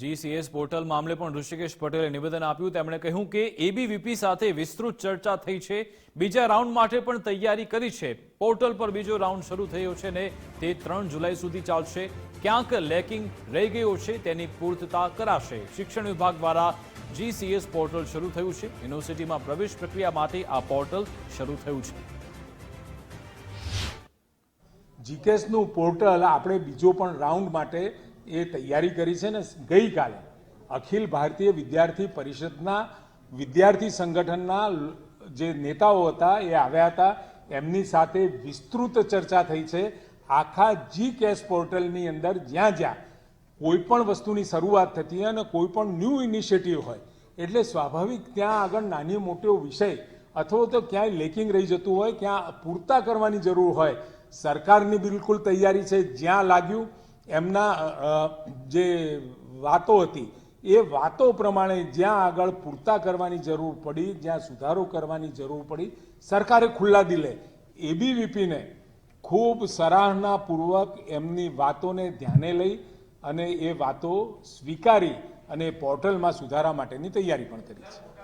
GCS portal મામલે પણ ઋષિકેશ પટેલે નિવેદન આપ્યું. તેમણે કહ્યું કે એબીવીપી સાથે વિસ્તૃત ચર્ચા થઈ છે. બીજા રાઉન્ડ માટે પણ તૈયારી કરી છે. પોર્ટલ પર બીજો રાઉન્ડ શરૂ થયો છે ને તે ત્રણ જુલાઈ સુધી ચાલશે. ક્યાંક લેકિંગ રહી ગયો છે તેની પૂર્તતા કરાશે. શિક્ષણ વિભાગ દ્વારા જીસીએસ પોર્ટલ શરૂ થયું છે. યુનિવર્સિટીમાં પ્રવેશ પ્રક્રિયા માટે આ પોર્ટલ શરૂ થયું છે. જીકેસનું પોર્ટલ, આપણે બીજો પણ રાઉન્ડ માટે એ તૈયારી કરી છે ને ગઈકાલે અખિલ ભારતીય વિદ્યાર્થી પરિષદના વિદ્યાર્થી સંગઠનના જે નેતાઓ હતા, એ આવ્યા હતા. એમની સાથે વિસ્તૃત ચર્ચા થઈ છે. આખા જી કેસ પોર્ટલની અંદર જ્યાં જ્યાં કોઈ પણ વસ્તુની શરૂઆત થતી અને કોઈ પણ ન્યૂ ઇનિશિયેટિવ હોય, એટલે સ્વાભાવિક ત્યાં આગળ નાની મોટો વિષય અથવા તો ક્યાંય લેકિંગ રહી જતું હોય, ક્યાં પૂરતા કરવાની જરૂર હોય, સરકારની બિલકુલ તૈયારી છે, જ્યાં લાગ્યું એમના જે વાતો હતી, એ વાતો પ્રમાણે જ્યાં આગળ પૂરતા કરવાની જરૂર પડી, જ્યાં સુધારો કરવાની જરૂર પડી, સરકારે ખુલ્લા દિલે એબીવીપીને ખૂબ સરાહનાપૂર્વક એમની વાતોને ધ્યાને લઈ અને એ વાતો સ્વીકારી અને પોર્ટલમાં સુધારા માટેની તૈયારી પણ કરી છે.